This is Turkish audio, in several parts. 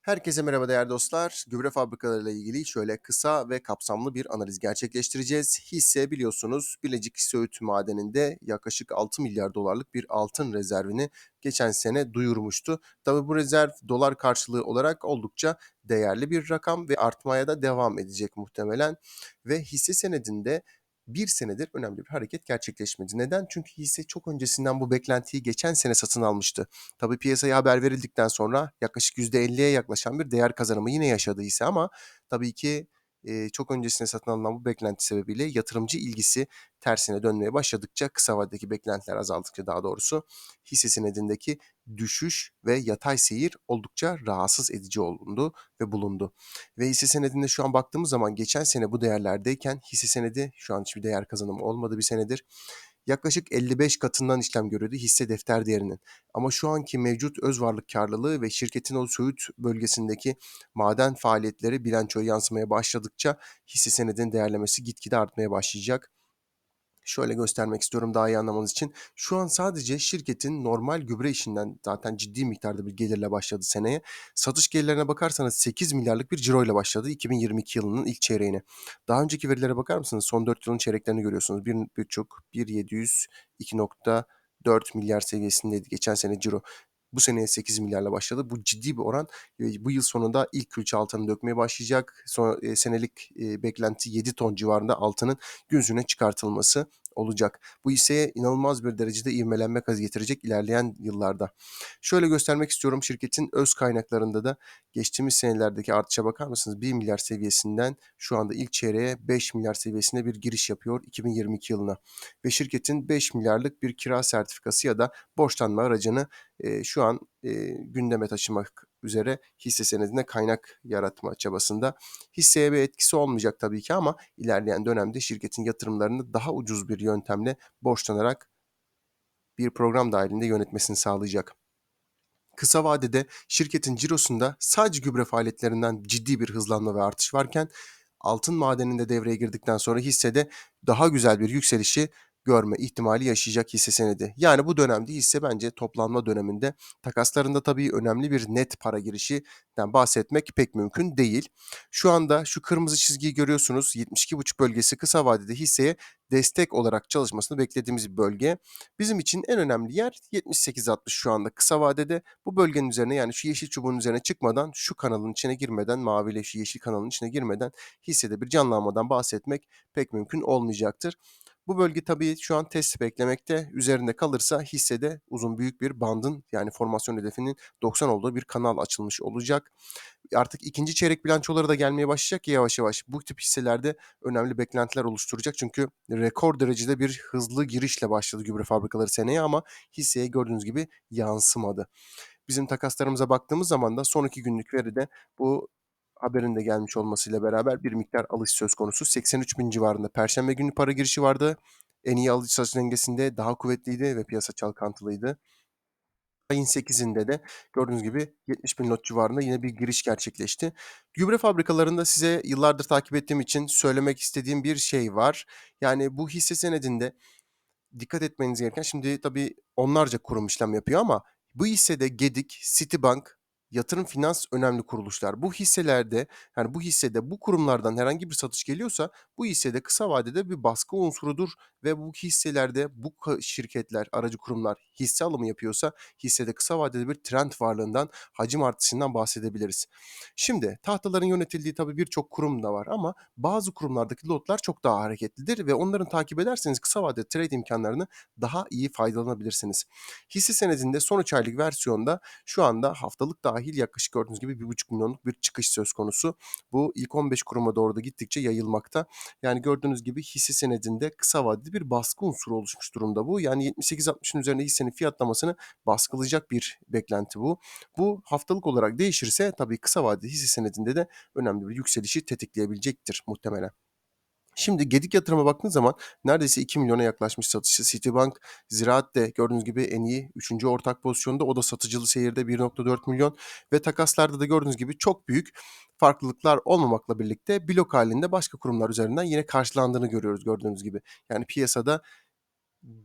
Herkese merhaba değerli dostlar. Gübre fabrikalarıyla ilgili şöyle kısa ve kapsamlı bir analiz gerçekleştireceğiz. Hisse biliyorsunuz Bilecik Söğüt Madeni'nde yaklaşık 6 milyar dolarlık bir altın rezervini geçen sene duyurmuştu. Tabi bu rezerv dolar karşılığı olarak oldukça değerli bir rakam ve artmaya da devam edecek muhtemelen. Ve hisse senedinde bir senedir önemli bir hareket gerçekleşmedi. Neden? Çünkü hisse çok öncesinden bu beklentiyi geçen sene satın almıştı. Tabii piyasaya haber verildikten sonra yaklaşık %50'ye yaklaşan bir değer kazanımı yine yaşadı hisse ama tabii ki e, çok öncesinde satın alınan bu beklenti sebebiyle yatırımcı ilgisi tersine dönmeye başladıkça kısa vadedeki beklentiler azaldıkça daha doğrusu hisse senedindeki düşüş ve yatay seyir oldukça rahatsız edici olundu ve bulundu. Ve hisse senedinde şu an baktığımız zaman geçen sene bu değerlerdeyken hisse senedi şu an hiçbir değer kazanımı olmadı bir senedir yaklaşık 55 katından işlem görüyordu hisse defter değerinin. Ama şu anki mevcut öz varlık karlılığı ve şirketin o Söğüt bölgesindeki maden faaliyetleri bilançoya yansımaya başladıkça hisse senedinin değerlemesi gitgide artmaya başlayacak. Şöyle göstermek istiyorum daha iyi anlamanız için. Şu an sadece şirketin normal gübre işinden zaten ciddi miktarda bir gelirle başladı seneye. Satış gelirlerine bakarsanız 8 milyarlık bir ciroyla başladı 2022 yılının ilk çeyreğine. Daha önceki verilere bakar mısınız? Son 4 yılın çeyreklerini görüyorsunuz. 1.5, 1.700, 2.4 milyar seviyesindeydi geçen sene ciro. Bu seneye 8 milyarla başladı. Bu ciddi bir oran. Bu yıl sonunda ilk külçe altını dökmeye başlayacak. Sonra e, senelik e, beklenti 7 ton civarında altının gün yüzüne çıkartılması olacak. Bu hisseye inanılmaz bir derecede ivmelenme gaz getirecek ilerleyen yıllarda. Şöyle göstermek istiyorum şirketin öz kaynaklarında da geçtiğimiz senelerdeki artışa bakar mısınız? 1 milyar seviyesinden şu anda ilk çeyreğe 5 milyar seviyesinde bir giriş yapıyor 2022 yılına. Ve şirketin 5 milyarlık bir kira sertifikası ya da borçlanma aracını e, şu an e, gündeme taşımak üzere hisse senedine kaynak yaratma çabasında. Hisseye bir etkisi olmayacak tabii ki ama ilerleyen dönemde şirketin yatırımlarını daha ucuz bir yöntemle borçlanarak bir program dahilinde yönetmesini sağlayacak. Kısa vadede şirketin cirosunda sadece gübre faaliyetlerinden ciddi bir hızlanma ve artış varken altın madeninde devreye girdikten sonra hissede daha güzel bir yükselişi görme ihtimali yaşayacak hisse senedi. Yani bu dönemde hisse bence toplanma döneminde takaslarında tabii önemli bir net para girişinden bahsetmek pek mümkün değil. Şu anda şu kırmızı çizgiyi görüyorsunuz 72,5 bölgesi kısa vadede hisseye destek olarak çalışmasını beklediğimiz bir bölge. Bizim için en önemli yer 78-60 şu anda kısa vadede. Bu bölgenin üzerine yani şu yeşil çubuğun üzerine çıkmadan, şu kanalın içine girmeden, maviyle şu yeşil kanalın içine girmeden hissede bir canlanmadan bahsetmek pek mümkün olmayacaktır. Bu bölge tabii şu an test beklemekte. Üzerinde kalırsa hissede uzun büyük bir bandın yani formasyon hedefinin 90 olduğu bir kanal açılmış olacak. Artık ikinci çeyrek bilançoları da gelmeye başlayacak ya yavaş yavaş. Bu tip hisselerde önemli beklentiler oluşturacak. Çünkü rekor derecede bir hızlı girişle başladı gübre fabrikaları seneye ama hisseye gördüğünüz gibi yansımadı. Bizim takaslarımıza baktığımız zaman da son iki günlük veride bu haberin de gelmiş olmasıyla beraber bir miktar alış söz konusu. 83 bin civarında Perşembe günü para girişi vardı. En iyi alış satış dengesinde daha kuvvetliydi ve piyasa çalkantılıydı. Ayın 8'inde de gördüğünüz gibi 70 bin lot civarında yine bir giriş gerçekleşti. Gübre fabrikalarında size yıllardır takip ettiğim için söylemek istediğim bir şey var. Yani bu hisse senedinde dikkat etmeniz gereken şimdi tabii onlarca kurum işlem yapıyor ama bu hissede Gedik, Citibank, yatırım finans önemli kuruluşlar. Bu hisselerde yani bu hissede bu kurumlardan herhangi bir satış geliyorsa bu hissede kısa vadede bir baskı unsurudur ve bu hisselerde bu şirketler, aracı kurumlar hisse alımı yapıyorsa hissede kısa vadede bir trend varlığından, hacim artışından bahsedebiliriz. Şimdi tahtaların yönetildiği tabii birçok kurum da var ama bazı kurumlardaki lotlar çok daha hareketlidir ve onların takip ederseniz kısa vadede trade imkanlarını daha iyi faydalanabilirsiniz. Hisse senedinde son 3 aylık versiyonda şu anda haftalık dahil yaklaşık gördüğünüz gibi 1,5 milyonluk bir çıkış söz konusu. Bu ilk 15 kuruma doğru da gittikçe yayılmakta. Yani gördüğünüz gibi hisse senedinde kısa vadede bir baskı unsuru oluşmuş durumda bu. Yani 78-60'ın üzerinde hissenin fiyatlamasını baskılayacak bir beklenti bu. Bu haftalık olarak değişirse tabii kısa vadeli hisse senedinde de önemli bir yükselişi tetikleyebilecektir muhtemelen. Şimdi Gedik yatırıma baktığınız zaman neredeyse 2 milyona yaklaşmış satışı. Citibank, Ziraat de gördüğünüz gibi en iyi 3. ortak pozisyonda. O da satıcılı seyirde 1.4 milyon ve takaslarda da gördüğünüz gibi çok büyük farklılıklar olmamakla birlikte blok halinde başka kurumlar üzerinden yine karşılandığını görüyoruz gördüğünüz gibi. Yani piyasada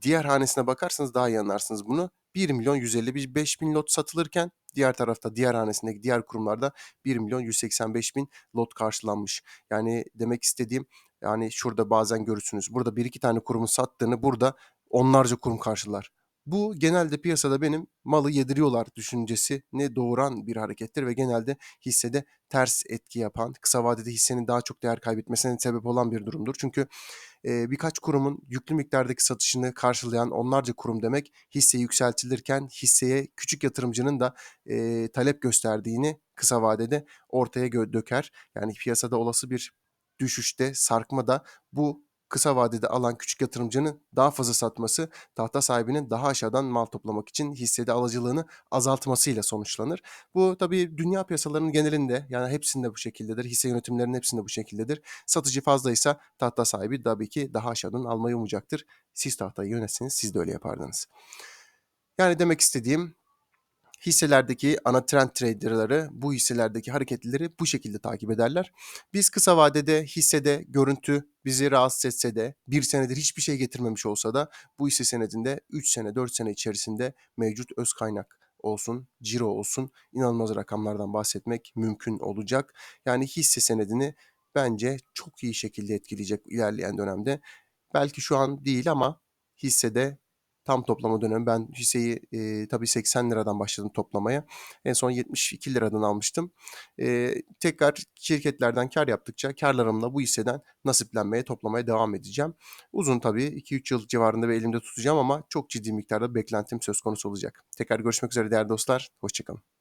diğer hanesine bakarsanız daha iyi anlarsınız bunu. 1 milyon 155 bin lot satılırken diğer tarafta diğer hanesindeki diğer kurumlarda 1 milyon 185 bin lot karşılanmış. Yani demek istediğim yani şurada bazen görürsünüz. Burada bir iki tane kurumun sattığını burada onlarca kurum karşılar. Bu genelde piyasada benim malı yediriyorlar düşüncesini doğuran bir harekettir ve genelde hissede ters etki yapan, kısa vadede hissenin daha çok değer kaybetmesine sebep olan bir durumdur. Çünkü e, birkaç kurumun yüklü miktardaki satışını karşılayan onlarca kurum demek hisse yükseltilirken hisseye küçük yatırımcının da e, talep gösterdiğini kısa vadede ortaya döker. Yani piyasada olası bir düşüşte, sarkmada bu kısa vadede alan küçük yatırımcının daha fazla satması tahta sahibinin daha aşağıdan mal toplamak için hissede alıcılığını azaltmasıyla sonuçlanır. Bu tabii dünya piyasalarının genelinde yani hepsinde bu şekildedir. Hisse yönetimlerinin hepsinde bu şekildedir. Satıcı fazlaysa tahta sahibi tabii ki daha aşağıdan almayı umucaktır. Siz tahtayı yönetseniz siz de öyle yapardınız. Yani demek istediğim hisselerdeki ana trend traderları bu hisselerdeki hareketleri bu şekilde takip ederler. Biz kısa vadede hissede görüntü bizi rahatsız etse de bir senedir hiçbir şey getirmemiş olsa da bu hisse senedinde 3 sene 4 sene içerisinde mevcut öz kaynak olsun, ciro olsun inanılmaz rakamlardan bahsetmek mümkün olacak. Yani hisse senedini bence çok iyi şekilde etkileyecek ilerleyen dönemde. Belki şu an değil ama hissede tam toplama dönemi. Ben hisseyi e, tabii 80 liradan başladım toplamaya. En son 72 liradan almıştım. E, tekrar şirketlerden kar yaptıkça karlarımla bu hisseden nasiplenmeye, toplamaya devam edeceğim. Uzun tabii 2-3 yıl civarında bir elimde tutacağım ama çok ciddi miktarda beklentim söz konusu olacak. Tekrar görüşmek üzere değerli dostlar. Hoşçakalın.